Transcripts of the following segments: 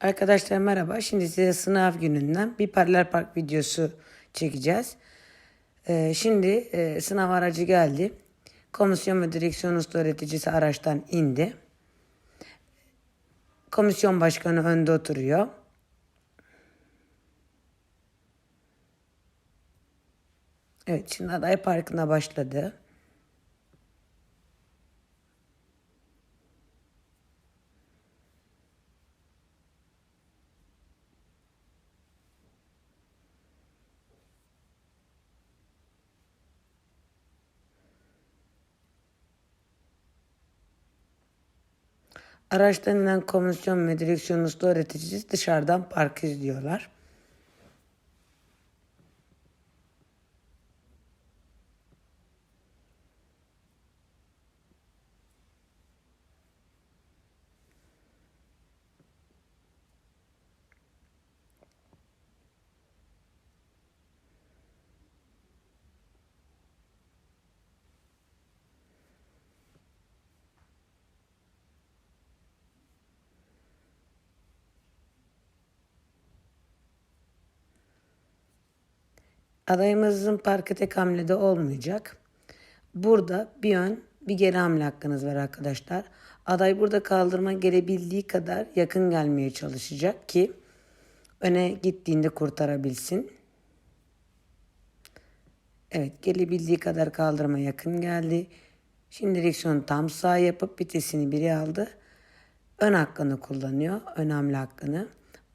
Arkadaşlar merhaba. Şimdi size sınav gününden bir paralel park videosu çekeceğiz. Ee, şimdi e, sınav aracı geldi. Komisyon ve direksiyon usta öğreticisi araçtan indi. Komisyon başkanı önde oturuyor. Evet şimdi aday parkına başladı. Araçtan inen komisyon ve direksiyon usta öğreticisi dışarıdan parkı izliyorlar. Adayımızın parkı tek hamlede olmayacak. Burada bir ön bir geri hamle hakkınız var arkadaşlar. Aday burada kaldırma gelebildiği kadar yakın gelmeye çalışacak ki öne gittiğinde kurtarabilsin. Evet gelebildiği kadar kaldırma yakın geldi. Şimdi direksiyonu tam sağ yapıp vitesini biri aldı. Ön hakkını kullanıyor. Ön hamle hakkını.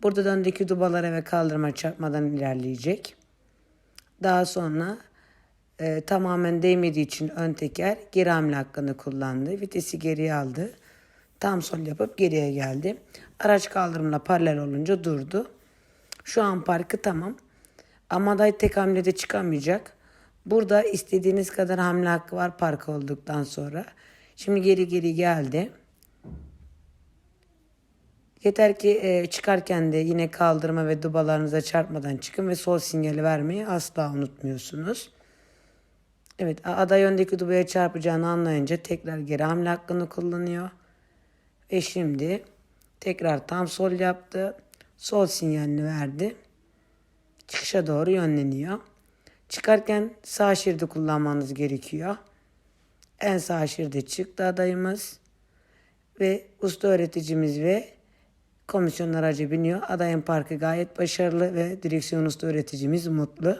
Burada da öndeki dubalara ve kaldırma çarpmadan ilerleyecek. Daha sonra e, tamamen değmediği için ön teker geri hamle hakkını kullandı. Vitesi geriye aldı. Tam sol yapıp geriye geldi. Araç kaldırımla paralel olunca durdu. Şu an parkı tamam. Ama aday tek hamlede çıkamayacak. Burada istediğiniz kadar hamle hakkı var park olduktan sonra. Şimdi geri geri geldi. Yeter ki e, çıkarken de yine kaldırma ve dubalarınıza çarpmadan çıkın ve sol sinyali vermeyi asla unutmuyorsunuz. Evet aday öndeki dubaya çarpacağını anlayınca tekrar geri hamle hakkını kullanıyor. Ve şimdi tekrar tam sol yaptı. Sol sinyalini verdi. Çıkışa doğru yönleniyor. Çıkarken sağ şeridi kullanmanız gerekiyor. En sağ şeride çıktı adayımız. Ve usta öğreticimiz ve komisyon aracı biniyor. Adayın parkı gayet başarılı ve direksiyon usta öğreticimiz mutlu.